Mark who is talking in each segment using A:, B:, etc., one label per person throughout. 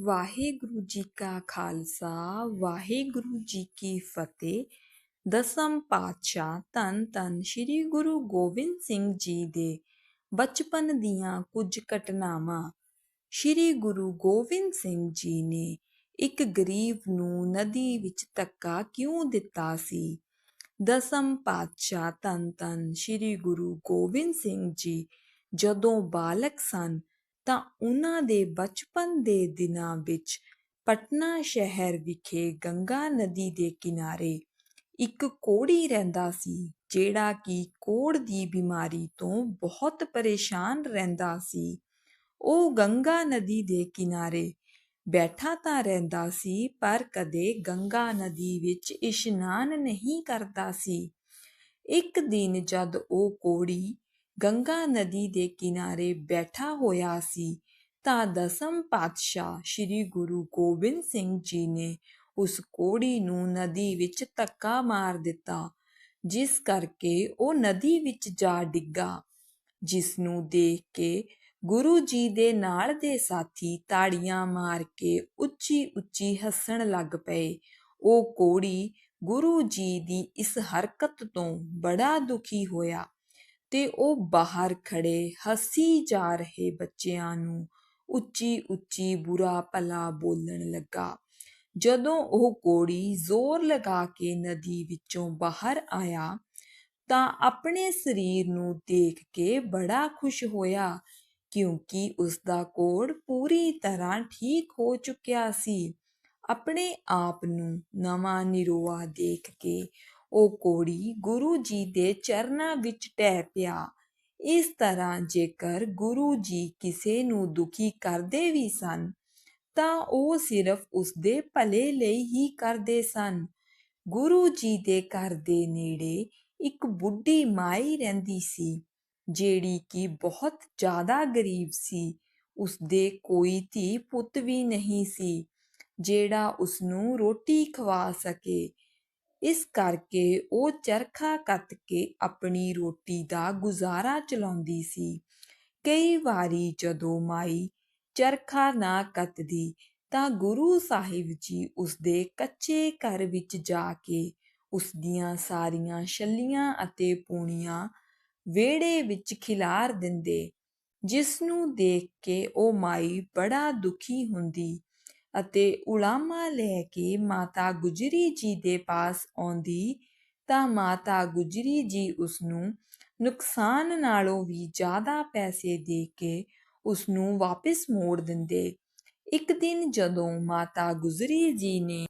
A: ਵਾਹਿਗੁਰੂ ਜੀ ਕਾ ਖਾਲਸਾ, ਵਾਹਿਗੁਰੂ ਜੀ ਕੀ ਫਤਿਹ। ਦਸਮ ਪਾਤਸ਼ਾਹ ਧੰਨ ਧੰਨ ਸ੍ਰੀ ਗੁਰੂ ਗੋਬਿੰਦ ਸਿੰਘ ਜੀ ਦੇ ਬਚਪਨ ਦੀਆਂ ਕੁਝ ਘਟਨਾਵਾਂ। ਸ੍ਰੀ ਗੁਰੂ ਗੋਬਿੰਦ ਸਿੰਘ ਜੀ ਨੇ ਇੱਕ ਗਰੀਬ ਨੂੰ ਨਦੀ ਵਿੱਚ ਧੱਕਾ ਕਿਉਂ ਦਿੱਤਾ ਸੀ? ਦਸਮ ਪਾਤਸ਼ਾਹ ਧੰਨ ਧੰਨ ਸ੍ਰੀ ਗੁਰੂ ਗੋਬਿੰਦ ਸਿੰਘ ਜੀ ਜਦੋਂ ਬਾਲਕ ਸਨ ਤਾਂ ਉਹਨਾਂ ਦੇ ਬਚਪਨ ਦੇ ਦਿਨਾਂ ਵਿੱਚ ਪਟਨਾ ਸ਼ਹਿਰ ਵਿਖੇ ਗੰਗਾ ਨਦੀ ਦੇ ਕਿਨਾਰੇ ਇੱਕ ਕੋੜੀ ਰਹਿੰਦਾ ਸੀ, ਜਿਹੜਾ ਕਿ ਕੋੜ ਦੀ ਬਿਮਾਰੀ ਤੋਂ ਬਹੁਤ ਪਰੇਸ਼ਾਨ ਰਹਿੰਦਾ ਸੀ। ਉਹ ਗੰਗਾ ਨਦੀ ਦੇ ਕਿਨਾਰੇ ਬੈਠਾ ਤਾਂ ਰਹਿੰਦਾ ਸੀ, ਪਰ ਕਦੇ ਗੰਗਾ ਨਦੀ ਵਿੱਚ ਇਸ਼ਨਾਨ ਨਹੀਂ ਕਰਦਾ ਸੀ। ਇੱਕ ਦਿਨ ਜਦ ਉਹ ਕੋੜੀ ਗੰਗਾ ਨਦੀ ਦੇ ਕਿਨਾਰੇ ਬੈਠਾ ਹੋਇਆ ਸੀ ਤਾਂ ਦਸਮ ਪਾਤਸ਼ਾਹ ਸ੍ਰੀ ਗੁਰੂ ਗੋਬਿੰਦ ਸਿੰਘ ਜੀ ਨੇ ਉਸ ਕੋੜੀ ਨੂੰ ਨਦੀ ਵਿੱਚ ਧੱਕਾ ਮਾਰ ਦਿੱਤਾ, ਜਿਸ ਕਰਕੇ ਉਹ ਨਦੀ ਵਿੱਚ ਜਾ ਡਿੱਗਾ ਜਿਸ ਨੂੰ ਦੇਖ ਕੇ ਗੁਰੂ ਜੀ ਦੇ ਨਾਲ ਦੇ ਸਾਥੀ ਤਾੜੀਆਂ ਮਾਰ ਕੇ ਉੱਚੀ ਉੱਚੀ ਹੱਸਣ ਲੱਗ ਪਏ। ਉਹ ਕੋੜੀ ਗੁਰੂ ਜੀ ਦੀ ਇਸ ਹਰਕਤ ਤੋਂ ਬੜਾ ਦੁਖੀ ਹੋਇਆ। ਤੇ ਉਹ ਬਾਹਰ ਖੜੇ ਹੱਸੀ ਜਾ ਰਹੇ ਬੱਚਿਆਂ ਨੂੰ ਉੱਚੀ ਉੱਚੀ ਬੁਰਾ ਭਲਾ ਬੋਲਣ ਲੱਗਾ। ਜਦੋਂ ਉਹ ਕੋੜੀ ਜ਼ੋਰ ਲਗਾ ਕੇ ਨਦੀ ਵਿੱਚੋਂ ਬਾਹਰ ਆਇਆ ਤਾਂ ਆਪਣੇ ਸਰੀਰ ਨੂੰ ਦੇਖ ਕੇ ਬੜਾ ਖੁਸ਼ ਹੋਇਆ, ਕਿਉਂਕਿ ਉਸ ਦਾ ਕੋੜ ਪੂਰੀ ਤਰ੍ਹਾਂ ਠੀਕ ਹੋ ਚੁੱਕਿਆ ਸੀ। ਆਪਣੇ ਆਪ ਨੂੰ ਨਵਾਂ ਨਿਰੋਆ ਦੇਖ ਕੇ ਉਹ ਕੋੜੀ ਗੁਰੂ ਜੀ ਦੇ ਚਰਨਾਂ ਵਿੱਚ ਟਹਿ ਪਿਆ। ਇਸ ਤਰ੍ਹਾਂ ਜੇਕਰ ਗੁਰੂ ਜੀ ਕਿਸੇ ਨੂੰ ਦੁਖੀ ਕਰਦੇ ਵੀ ਸਨ, ਤਾਂ ਉਹ ਸਿਰਫ ਉਸ ਦੇ ਭਲੇ ਲਈ ਹੀ ਕਰਦੇ ਸਨ। ਗੁਰੂ ਜੀ ਦੇ ਘਰ ਦੇ ਨੇੜੇ ਇੱਕ ਬੁੱਢੀ ਮਾਈ ਰਹਿੰਦੀ ਸੀ, ਜਿਹੜੀ ਕਿ ਬਹੁਤ ਜ਼ਿਆਦਾ ਗਰੀਬ ਸੀ। ਉਸ ਦੇ ਕੋਈ ਧੀ ਪੁੱਤ ਵੀ ਨਹੀਂ ਸੀ, ਜਿਹੜਾ ਉਸ ਨੂੰ ਰੋਟੀ ਖਵਾ ਸਕੇ। ਇਸ ਕਰਕੇ ਉਹ ਚਰਖਾ ਕੱਤ ਕੇ ਆਪਣੀ ਰੋਟੀ ਦਾ ਗੁਜ਼ਾਰਾ ਚਲਾਉਂਦੀ ਸੀ। ਕਈ ਵਾਰੀ ਜਦੋਂ ਮਾਈ ਚਰਖਾ ਨਾ ਕੱਤਦੀ ਤਾਂ ਗੁਰੂ ਸਾਹਿਬ ਜੀ ਉਸ ਦੇ ਕੱਚੇ ਘਰ ਵਿੱਚ ਜਾ ਕੇ ਉਸ ਦੀਆਂ ਸਾਰੀਆਂ ਛੱਲੀਆਂ ਅਤੇ ਪੂਣੀਆਂ ਵਿਹੜੇ ਵਿੱਚ ਖਿਲਾਰ ਦਿੰਦੇ ਜਿਸ ਨੂੰ ਦੇਖ ਕੇ ਉਹ ਮਾਈ ਬੜਾ ਦੁਖੀ ਹੁੰਦੀ ਅਤੇ ਉਲਾਮਾ ਲੈ ਕੇ ਮਾਤਾ ਗੁਜਰੀ ਜੀ ਦੇ ਪਾਸ ਆਉਂਦੀ, ਤਾਂ ਮਾਤਾ ਗੁਜਰੀ ਜੀ ਉਸ ਨੂੰ ਨੁਕਸਾਨ ਨਾਲੋਂ ਵੀ ਜ਼ਿਆਦਾ ਪੈਸੇ ਦੇ ਕੇ ਉਸ ਨੂੰ ਵਾਪਸ ਮੋੜ ਦਿੰਦੇ। ਇੱਕ ਦਿਨ ਜਦੋਂ ਮਾਤਾ ਗੁਜਰੀ ਜੀ ਨੇ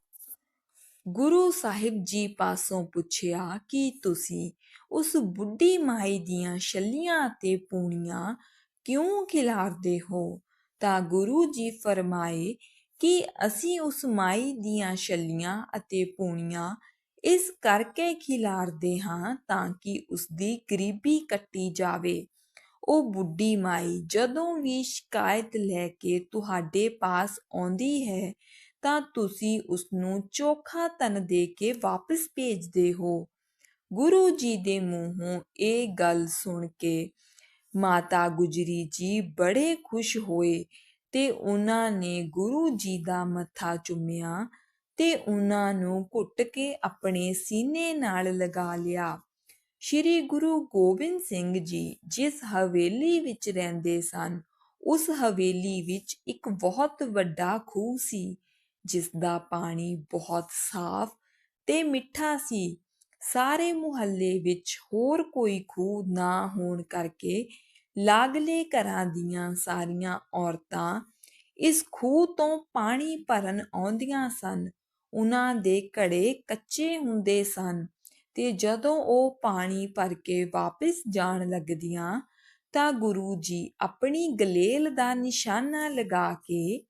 A: ਗੁਰੂ ਸਾਹਿਬ ਜੀ ਪਾਸੋਂ ਪੁੱਛਿਆ ਕਿ ਤੁਸੀਂ ਉਸ ਬੁੱਢੀ ਮਾਈ ਦੀਆਂ ਛੱਲੀਆਂ ਅਤੇ ਪੂਣੀਆਂ ਕਿਉਂ ਖਿਲਾਰਦੇ ਹੋ, ਤਾਂ ਗੁਰੂ ਜੀ ਫਰਮਾਏ ਕਿ ਅਸੀਂ ਉਸ ਮਾਈ ਦੀਆਂ ਛੱਲੀਆਂ ਅਤੇ ਪੂਣੀਆਂ ਇਸ ਕਰਕੇ ਖਿਲਾਰਦੇ ਹਾਂ ਤਾਂ ਕਿ ਉਸ ਦੀ ਗਰੀਬੀ ਕੱਟੀ ਜਾਵੇ। ਉਹ ਬੁੱਢੀ ਮਾਈ, ਜਦੋਂ ਵੀ ਸ਼ਿਕਾਇਤ ਲੈ ਕੇ ਤੁਹਾਡੇ ਪਾਸ ਆਉਂਦੀ ਹੈ, ਤਾਂ ਤੁਸੀਂ ਉਸ ਨੂੰ ਚੋਖਾ ਤਨ ਦੇ ਕੇ ਵਾਪਸ ਭੇਜਦੇ ਹੋ। ਗੁਰੂ ਜੀ ਦੇ ਮੂੰਹੋਂ ਇਹ ਗੱਲ ਸੁਣ ਕੇ ਮਾਤਾ ਗੁਜਰੀ ਜੀ ਬੜੇ ਖੁਸ਼ ਹੋਏ ਤੇ ਉਹਨਾਂ ਨੇ ਗੁਰੂ ਜੀ ਦਾ ਮੱਥਾ ਚੁੰਮਿਆ ਤੇ ਉਹਨਾਂ ਨੂੰ ਘੁੱਟ ਕੇ ਆਪਣੇ ਸੀਨੇ ਨਾਲ ਲਗਾ ਲਿਆ। ਸ਼੍ਰੀ ਗੁਰੂ ਗੋਬਿੰਦ ਸਿੰਘ ਜੀ ਜਿਸ ਹਵੇਲੀ ਵਿੱਚ ਰਹਿੰਦੇ ਸਨ, ਉਸ ਹਵੇਲੀ ਵਿੱਚ ਇੱਕ ਬਹੁਤ ਵੱਡਾ ਖੂਹ ਸੀ ਜਿਸ ਦਾ ਪਾਣੀ ਬਹੁਤ ਸਾਫ਼ ਤੇ ਮਿੱਠਾ ਸੀ। ਸਾਰੇ ਮੁਹੱਲੇ ਵਿੱਚ ਹੋਰ ਕੋਈ ਖੂਹ ਨਾ ਹੋਣ ਕਰਕੇ ਲਾਗਲੇ ਘਰਾਂ ਦੀਆਂ ਸਾਰੀਆਂ ਔਰਤਾਂ ਇਸ ਖੂਹ ਤੋਂ ਪਾਣੀ ਭਰਨ ਆਉਂਦੀਆਂ ਸਨ। ਉਹਨਾਂ ਦੇ ਘੜੇ ਕੱਚੇ ਹੁੰਦੇ ਸਨ ਤੇ ਜਦੋਂ ਉਹ ਪਾਣੀ ਭਰ ਕੇ ਵਾਪਸ ਜਾਣ ਲੱਗਦੀਆਂ ਤਾਂ ਗੁਰੂ ਜੀ ਆਪਣੀ ਗਲੇਲ ਦਾ ਨਿਸ਼ਾਨਾ ਲਗਾ ਕੇ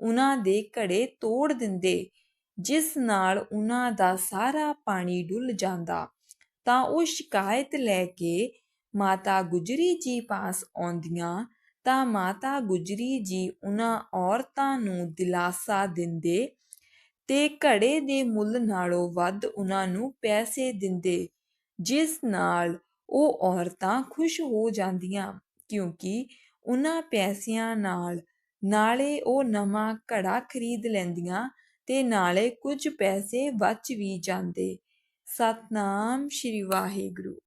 A: ਉਹਨਾਂ ਦੇ ਘੜੇ ਤੋੜ ਦਿੰਦੇ, ਜਿਸ ਨਾਲ ਉਹਨਾਂ ਦਾ ਸਾਰਾ ਪਾਣੀ ਡੁੱਲ ਜਾਂਦਾ। ਤਾਂ ਉਹ ਸ਼ਿਕਾਇਤ ਲੈ ਕੇ ਮਾਤਾ ਗੁਜਰੀ ਜੀ ਪਾਸ ਆਉਂਦੀਆਂ ਤਾਂ ਮਾਤਾ ਗੁਜਰੀ ਜੀ ਉਹਨਾਂ ਔਰਤਾਂ ਨੂੰ ਦਿਲਾਸਾ ਦਿੰਦੇ ਤੇ ਘੜੇ ਦੇ ਮੁੱਲ ਨਾਲੋਂ ਵੱਧ ਉਹਨਾਂ ਨੂੰ ਪੈਸੇ ਦਿੰਦੇ, ਜਿਸ ਨਾਲ ਉਹ ਔਰਤਾਂ ਖੁਸ਼ ਹੋ ਜਾਂਦੀਆਂ, ਕਿਉਂਕਿ ਉਹਨਾਂ ਪੈਸਿਆਂ ਨਾਲ ਨਾਲੇ ਉਹ ਨਵਾਂ ਘੜਾ ਖਰੀਦ ਲੈਂਦੀਆਂ ਤੇ ਨਾਲੇ ਕੁਝ ਪੈਸੇ ਬਚ ਵੀ ਜਾਂਦੇ। ਸਤਨਾਮ ਸ਼੍ਰੀ ਵਾਹਿਗੁਰੂ।